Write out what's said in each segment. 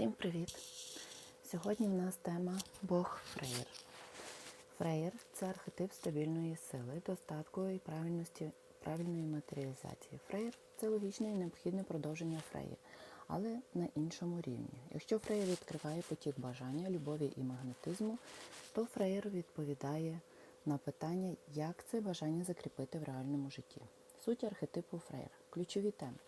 Всім привіт! Сьогодні в нас тема Бог Фрейр. Фрейр це архетип стабільної сили, достатку і правильності, правильної матеріалізації. Фрейр це логічне і необхідне продовження Фреї, але на іншому рівні. Якщо Фрейр відкриває потік бажання, любові і магнетизму, то Фрейр відповідає на питання, як це бажання закріпити в реальному житті. Суть архетипу Фрейра. Ключові теми.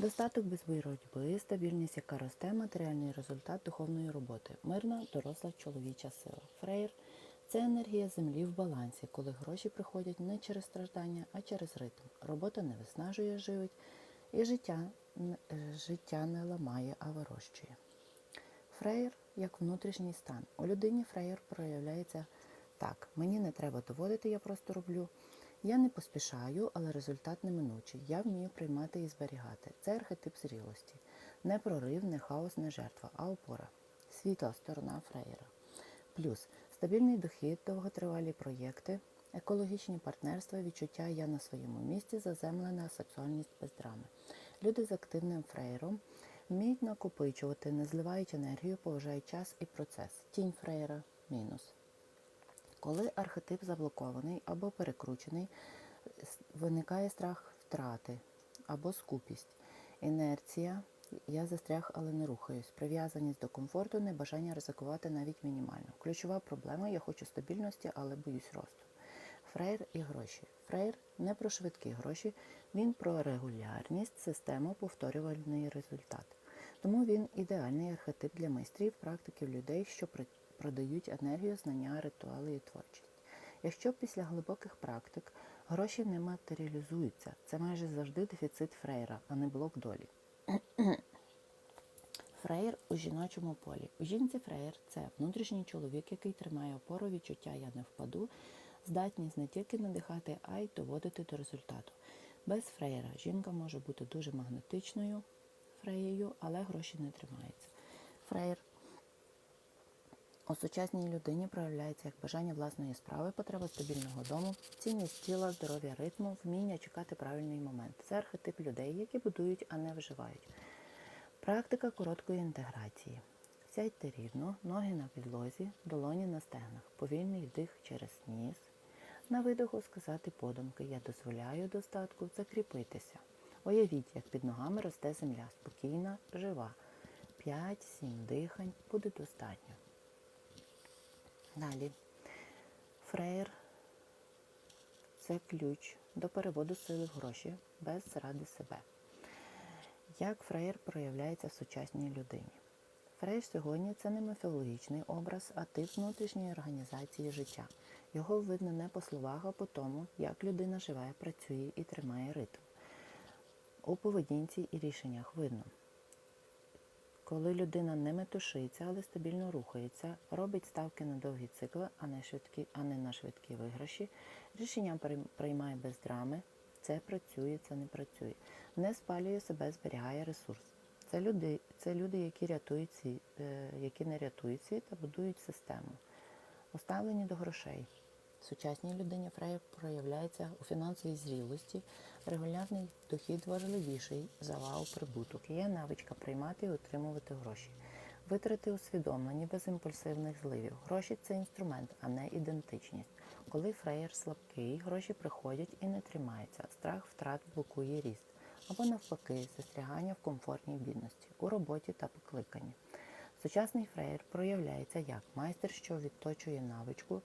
Достаток без боротьби, стабільність, яка росте, матеріальний результат духовної роботи, мирна, доросла чоловіча сила. Фрейр це енергія землі в балансі, коли гроші приходять не через страждання, а через ритм. Робота не виснажує, живить, і життя, е, життя не ламає, а вирощує. Фреєр як внутрішній стан. У людині фреєр проявляється так: мені не треба доводити, я просто роблю. Я не поспішаю, але результат неминучий. Я вмію приймати і зберігати. Це архетип зрілості. Не прорив, не хаос, не жертва, а опора. Світла сторона фреєра. Плюс стабільний дохід, довготривалі проєкти, екологічні партнерства, відчуття я на своєму місці, заземлена сексуальність без драми. Люди з активним фреєром вміють накопичувати, не зливають енергію, поважають час і процес. Тінь фреєра мінус. Коли архетип заблокований або перекручений, виникає страх втрати або скупість, інерція, я застряг, але не рухаюсь, прив'язаність до комфорту, небажання ризикувати навіть мінімально. Ключова проблема я хочу стабільності, але боюсь росту. Фрейр і гроші. Фрейр не про швидкі гроші, він про регулярність, систему, повторювальний результат. Тому він ідеальний архетип для майстрів, практиків людей, що при- продають енергію, знання, ритуали і творчість. Якщо після глибоких практик гроші не матеріалізуються, це майже завжди дефіцит фрейра, а не блок долі. Фреєр у жіночому полі. У жінці фреєр це внутрішній чоловік, який тримає опору, відчуття я не впаду, здатність не тільки надихати, а й доводити до результату. Без фреєра жінка може бути дуже магнетичною фреєю, але гроші не тримаються. Фреєр у сучасній людині проявляється як бажання власної справи, потреба стабільного дому, цінність тіла, здоров'я ритму, вміння чекати правильний момент. Це архетип людей, які будують, а не виживають. Практика короткої інтеграції. Сядьте рівно, ноги на підлозі, долоні на стегнах, повільний вдих через ніс. На видоху сказати подумки Я дозволяю достатку закріпитися. Уявіть, як під ногами росте земля, спокійна, жива. 5-7 дихань буде достатньо. Далі. Фрейр це ключ до переводу сили в гроші без зради себе. Як фреєр проявляється в сучасній людині? Фреєр сьогодні це не міфологічний образ, а тип внутрішньої організації життя. Його видно не по словах, а по тому, як людина живе, працює і тримає ритм. У поведінці і рішеннях видно. Коли людина не метушиться, але стабільно рухається, робить ставки на довгі цикли, а не, швидкі, а не на швидкі виграші, рішення приймає без драми, це працює, це не працює. Не спалює себе, зберігає ресурс. Це люди, це люди які, рятують світ, е, які не рятують світ, а будують систему. Поставлені до грошей. Сучасній людині Фрей проявляється у фінансовій зрілості. Регулярний дохід важливіший за вау прибуток. Є навичка приймати і отримувати гроші. Витрати усвідомлені без імпульсивних зливів. Гроші це інструмент, а не ідентичність. Коли фреєр слабкий, гроші приходять і не тримаються. Страх втрат блокує ріст. Або навпаки, застрягання в комфортній бідності, у роботі та покликанні. Сучасний фреєр проявляється як майстер, що відточує навичку,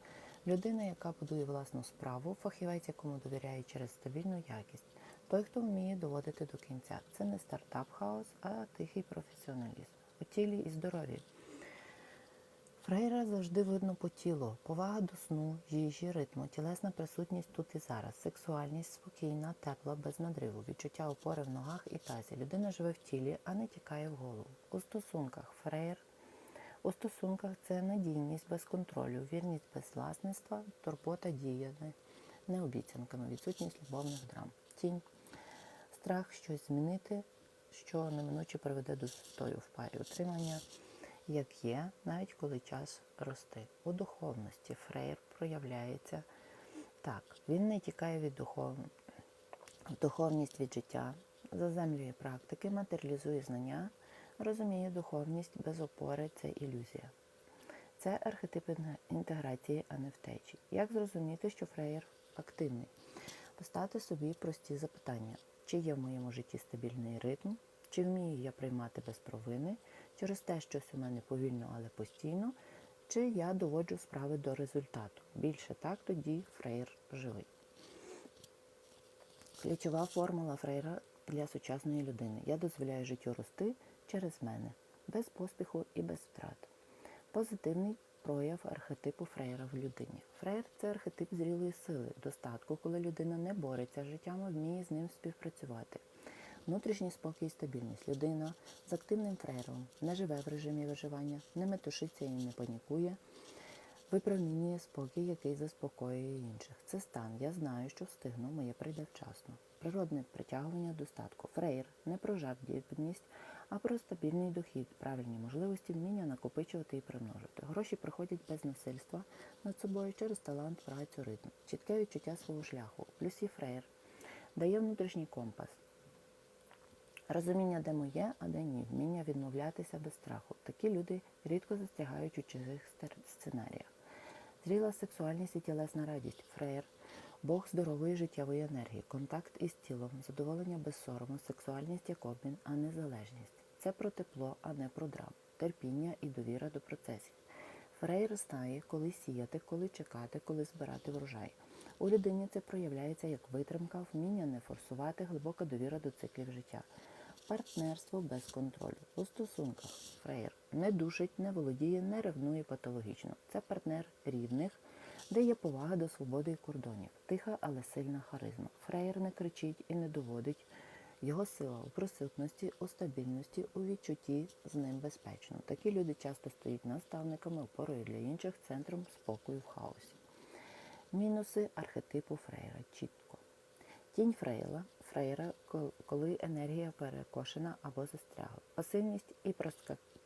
людина, яка будує власну справу, фахівець, якому довіряє через стабільну якість. Той, хто вміє доводити до кінця. Це не стартап хаос, а тихий професіоналізм. У тілі і здоров'ї. Фрейра завжди видно по тілу, повага до сну, їжі, ритму, тілесна присутність тут і зараз, сексуальність спокійна, тепла, без надриву, відчуття опори в ногах і тазі. Людина живе в тілі, а не тікає в голову. У стосунках фрейр. У стосунках це надійність без контролю, вірність без власництва, турбота діями, не обіцянками, відсутність любовних драм. Тінь. Страх щось змінити, що неминуче приведе до стою в парі. Утримання як є, навіть коли час рости. У духовності фрейр проявляється так. Він не тікає від духов... духовність від життя, заземлює практики, матеріалізує знання, Розуміє, духовність без опори це ілюзія. Це архетип інтеграції, а не втечі. Як зрозуміти, що фреєр активний? Поставте собі прості запитання: чи є в моєму житті стабільний ритм, чи вмію я приймати без провини, чи росте щось у мене повільно, але постійно, чи я доводжу справи до результату. Більше так тоді фреєр живий. Ключова формула Фрейра для сучасної людини. Я дозволяю життю рости через мене, без поспіху і без втрат. Позитивний прояв архетипу Фрейра в людині. Фрейр це архетип зрілої сили, достатку, коли людина не бореться з життям, а вміє з ним співпрацювати. Внутрішній спокій і стабільність. Людина з активним фрейром не живе в режимі виживання, не метушиться і не панікує, випромінює спокій, який заспокоює інших. Це стан. Я знаю, що встигну, моє прийде вчасно. Природне притягування достатку. Фрейр не про жадібність, а про стабільний дохід, правильні можливості, вміння накопичувати і примножити. Гроші приходять без насильства над собою через талант, працю, ритм, чітке відчуття свого шляху. Плюсі фрейр дає внутрішній компас. Розуміння, де моє, а де ні, вміння відмовлятися без страху. Такі люди рідко застрягають у чужих сценаріях. Зріла сексуальність і тілесна радість, фреєр, Бог здорової життєвої енергії, контакт із тілом, задоволення без сорому, сексуальність як обмін, а не залежність. Це про тепло, а не про драм, терпіння і довіра до процесів. Фрейр знає, коли сіяти, коли чекати, коли збирати врожай. У людині це проявляється як витримка, вміння не форсувати, глибока довіра до циклів життя. Партнерство без контролю. У стосунках фреєр не душить, не володіє, не ревнує патологічно. Це партнер рівних, де є повага до свободи і кордонів. Тиха, але сильна харизма. Фреєр не кричить і не доводить. Його сила у присутності, у стабільності, у відчутті з ним безпечно. Такі люди часто стають наставниками, опорою для інших, центром спокою в хаосі. Мінуси архетипу Фрейра чітко. Тінь Фрейла, Фрейра, коли енергія перекошена або застрягла. Пасивність і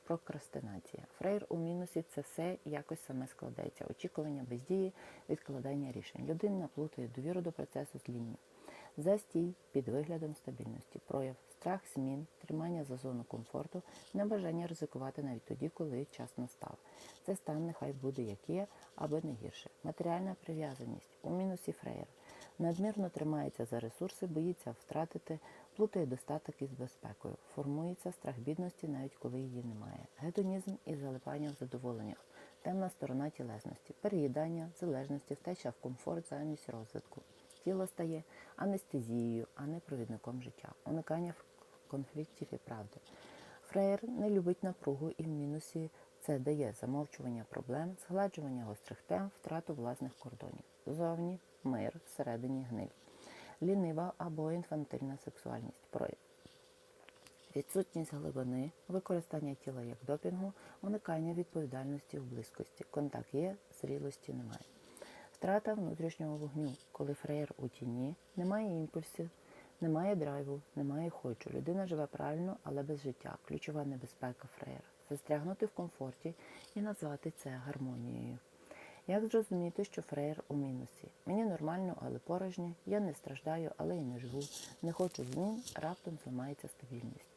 прокрастинація. Фрейр у мінусі це все якось саме складається. Очікування бездії, відкладання рішень. Людина плутає довіру до процесу з лінію. Застій під виглядом стабільності, прояв, страх змін, тримання за зону комфорту, небажання ризикувати навіть тоді, коли час настав. Це стан нехай буде як є, аби не гірше. Матеріальна прив'язаність у мінусі фреєр. Надмірно тримається за ресурси, боїться втратити, плутає достаток із безпекою. Формується страх бідності, навіть коли її немає. Гедонізм і залипання в задоволеннях. Темна сторона тілесності, переїдання, залежності, втеча в комфорт замість розвитку. Тіло стає анестезією, а не провідником життя, уникання конфліктів і правди. Фреєр не любить напругу і в мінусі це дає замовчування проблем, згладжування гострих тем, втрату власних кордонів. Зовні мир, всередині гниль. Лінива або інфантильна сексуальність. Прояв. Відсутність глибини, використання тіла як допінгу, уникання відповідальності в близькості. Контакт є, зрілості немає. Втрата внутрішнього вогню, коли фреєр у тіні, немає імпульсів, немає драйву, немає хочу. Людина живе правильно, але без життя. Ключова небезпека фреєра. Застрягнути в комфорті і назвати це гармонією. Як зрозуміти, що фреєр у мінусі? Мені нормально, але порожнє, я не страждаю, але й не живу. Не хочу змін, раптом зламається стабільність.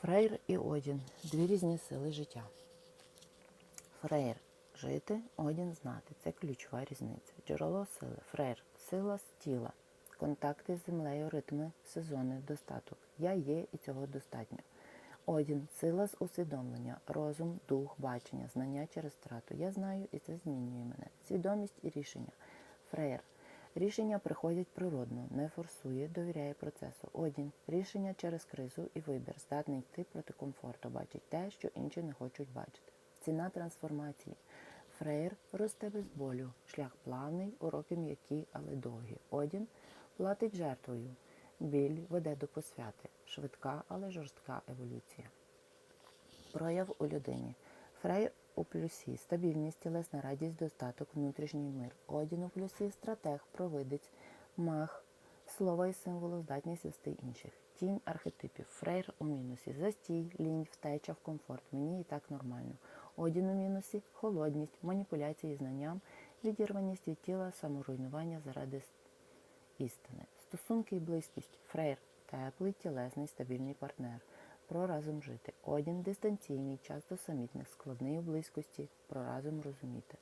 Фрейр і Одін дві різні сили життя. Фрейр жити, Одін знати. Це ключова різниця. Джерело сили. Фрейр сила з тіла. Контакти з землею, ритми, сезони, достаток. Я є і цього достатньо. Одін сила з усвідомлення, розум, дух, бачення, знання через втрату. Я знаю і це змінює мене. Свідомість і рішення. Фреєр. Рішення приходять природно, не форсує, довіряє процесу. Одін рішення через кризу і вибір, здатний йти проти комфорту, бачить те, що інші не хочуть бачити. Ціна трансформації. Фреєр росте без болю, шлях плавний, уроки м'які, але довгі. Одін платить жертвою. Біль веде до посвяти. Швидка, але жорстка еволюція. Прояв у людині. Фрейр у плюсі, стабільність, тілесна радість, достаток, внутрішній мир. Одін у плюсі, стратег, провидець, мах, слова і символи, здатність вести інших. Тінь архетипів. Фрейр у мінусі. Застій, лінь, втеча в комфорт. Мені і так нормально. Одін у мінусі, холодність, маніпуляції знанням, відірваність від тіла, саморуйнування заради істини. Стосунки і близькість. Фрейр теплий, тілесний, стабільний партнер. про разом жити. Одін дистанційний, часто самітник, складний у близькості, про разом розуміти.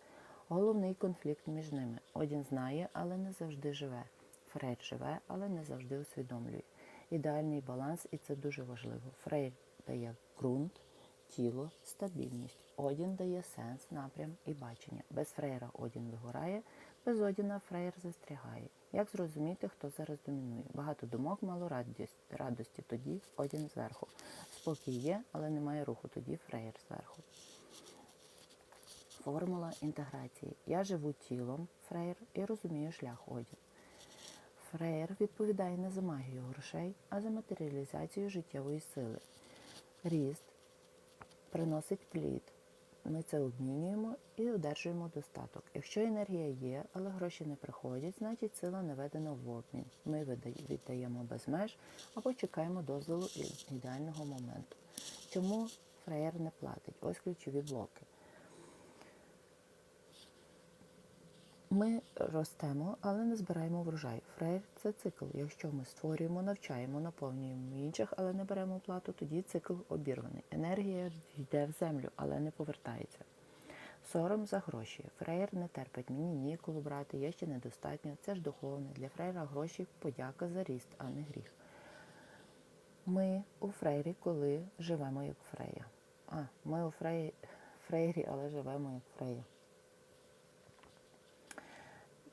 Головний конфлікт між ними. Одін знає, але не завжди живе. Фрейр живе, але не завжди усвідомлює. Ідеальний баланс, і це дуже важливо. Фрейр дає ґрунт, тіло, стабільність. Одін дає сенс, напрям і бачення. Без фрейра Одін вигорає, без Одіна фрейр застрягає. Як зрозуміти, хто зараз домінує? Багато думок, мало радості. Тоді Одін зверху. Спокій є, але немає руху. Тоді фрейр зверху. Формула інтеграції. Я живу тілом фрейр і розумію шлях Одін. Фрейр відповідає не за магію грошей, а за матеріалізацію життєвої сили. Ріст приносить плід. Ми це обмінюємо і одержуємо достаток. Якщо енергія є, але гроші не приходять, значить сила не ведена в обмін. Ми віддаємо без меж або чекаємо дозволу ідеального моменту. Чому фраєр не платить? Ось ключові блоки. Ми ростемо, але не збираємо врожай. Фрейр це цикл. Якщо ми створюємо, навчаємо, наповнюємо інших, але не беремо плату, тоді цикл обірваний. Енергія йде в землю, але не повертається. Сором за гроші. Фрейр не терпить мені ніколи брати, є ще недостатньо. Це ж духовне. Для фрейра гроші подяка за ріст, а не гріх. Ми у фрейрі, коли живемо як фрея. А, ми у фрей... фрейрі, але живемо як фрея.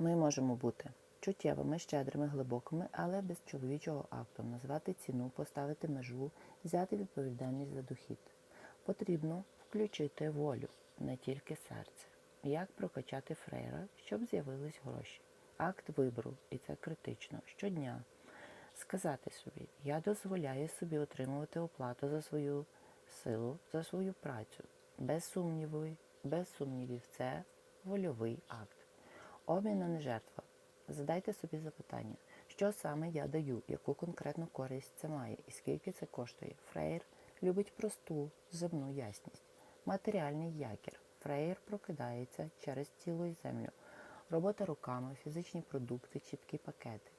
Ми можемо бути чуттєвими, щедрими, глибокими, але без чоловічого акту, назвати ціну, поставити межу, взяти відповідальність за дохід. Потрібно включити волю, не тільки серце. Як прокачати фрейра, щоб з'явились гроші? Акт вибору, і це критично, щодня. Сказати собі, я дозволяю собі отримувати оплату за свою силу, за свою працю. Без сумнівів, без сумнівів, це вольовий акт. Обмін, а не жертва. Задайте собі запитання, що саме я даю, яку конкретну користь це має і скільки це коштує. Фрейр любить просту земну ясність. Матеріальний якір. Фрейр прокидається через тіло і землю. Робота руками, фізичні продукти, чіткі пакети.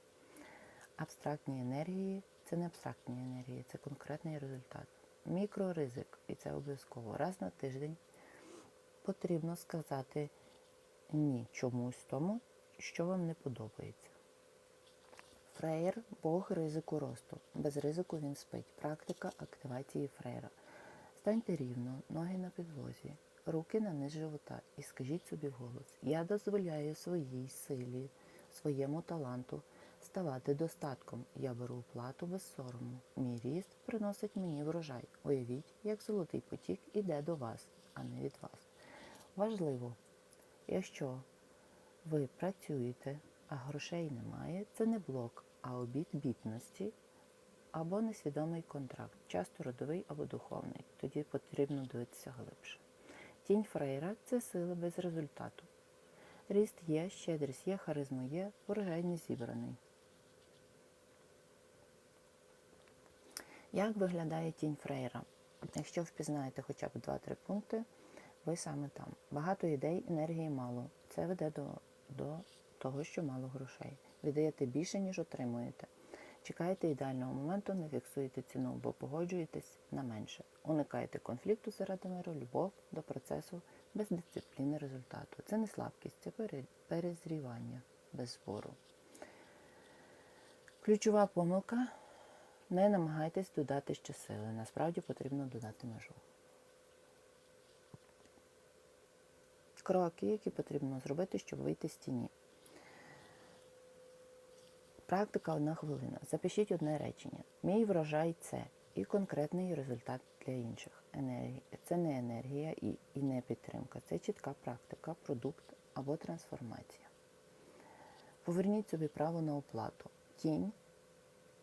Абстрактні енергії це не абстрактні енергії, це конкретний результат. Мікроризик, і це обов'язково. Раз на тиждень потрібно сказати ні чомусь тому, що вам не подобається. Фреєр Бог ризику росту. Без ризику він спить. Практика активації фреєра. Станьте рівно, ноги на підлозі, руки на низ живота і скажіть собі вголос: Я дозволяю своїй силі, своєму таланту ставати достатком. Я беру оплату без сорому. Мій ріст приносить мені врожай. Уявіть, як золотий потік іде до вас, а не від вас. Важливо, Якщо ви працюєте, а грошей немає, це не блок, а обід бідності або несвідомий контракт, часто родовий або духовний. Тоді потрібно дивитися глибше. Тінь фрейра це сила без результату. Ріст є, щедрість є, харизма є, урожай не зібраний. Як виглядає тінь фрейра? Якщо впізнаєте хоча б 2-3 пункти, ви саме там. Багато ідей, енергії мало. Це веде до, до того, що мало грошей. Віддаєте більше, ніж отримуєте. Чекаєте ідеального моменту, не фіксуєте ціну, бо погоджуєтесь на менше. Уникаєте конфлікту заради миру, любов до процесу без дисципліни результату. Це не слабкість, це перезрівання без збору. Ключова помилка не намагайтесь додати ще сили. Насправді потрібно додати межу. Кроки, які потрібно зробити, щоб вийти з тіні. Практика одна хвилина. Запишіть одне речення. Мій врожай це і конкретний результат для інших. Це не енергія і, і не підтримка. Це чітка практика, продукт або трансформація. Поверніть собі право на оплату. Тінь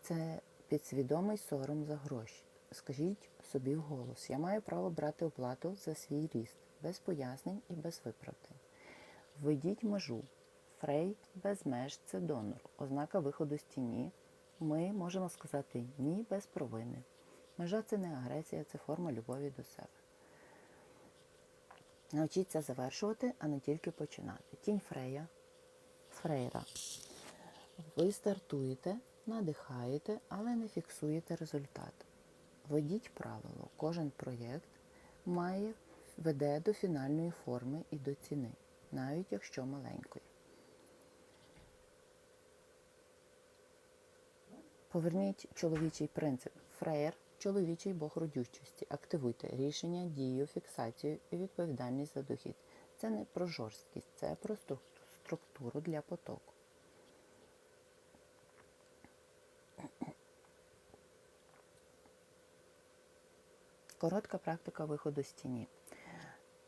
це підсвідомий сором за гроші. Скажіть собі вголос, я маю право брати оплату за свій ріст, без пояснень і без виправдань. Введіть межу. Фрей без меж це донор. Ознака виходу з тіні. Ми можемо сказати ні без провини. Межа це не агресія, це форма любові до себе. Навчіться завершувати, а не тільки починати. Тінь Фрея, Фрейра. Ви стартуєте, надихаєте, але не фіксуєте результат. Введіть правило. Кожен проєкт має веде до фінальної форми і до ціни, навіть якщо маленької. Поверніть чоловічий принцип. Фреєр чоловічий бог родючості. Активуйте рішення, дію, фіксацію і відповідальність за дохід. Це не про жорсткість, це про структуру для потоку. Коротка практика виходу з тіні.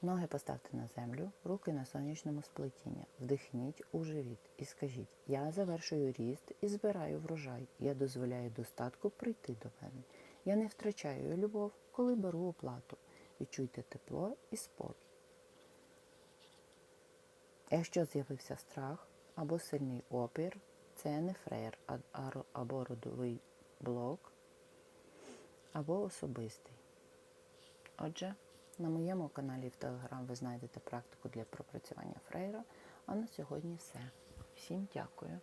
Ноги поставте на землю, руки на сонячному сплетінні. Вдихніть у живіт і скажіть: Я завершую ріст і збираю врожай. Я дозволяю достатку прийти до мене. Я не втрачаю любов, коли беру оплату. Відчуйте тепло і спокій. Якщо з'явився страх або сильний опір, це не ро- або родовий блок, або особистий. Отже, на моєму каналі в Телеграм ви знайдете практику для пропрацювання фрейра. А на сьогодні все. Всім дякую.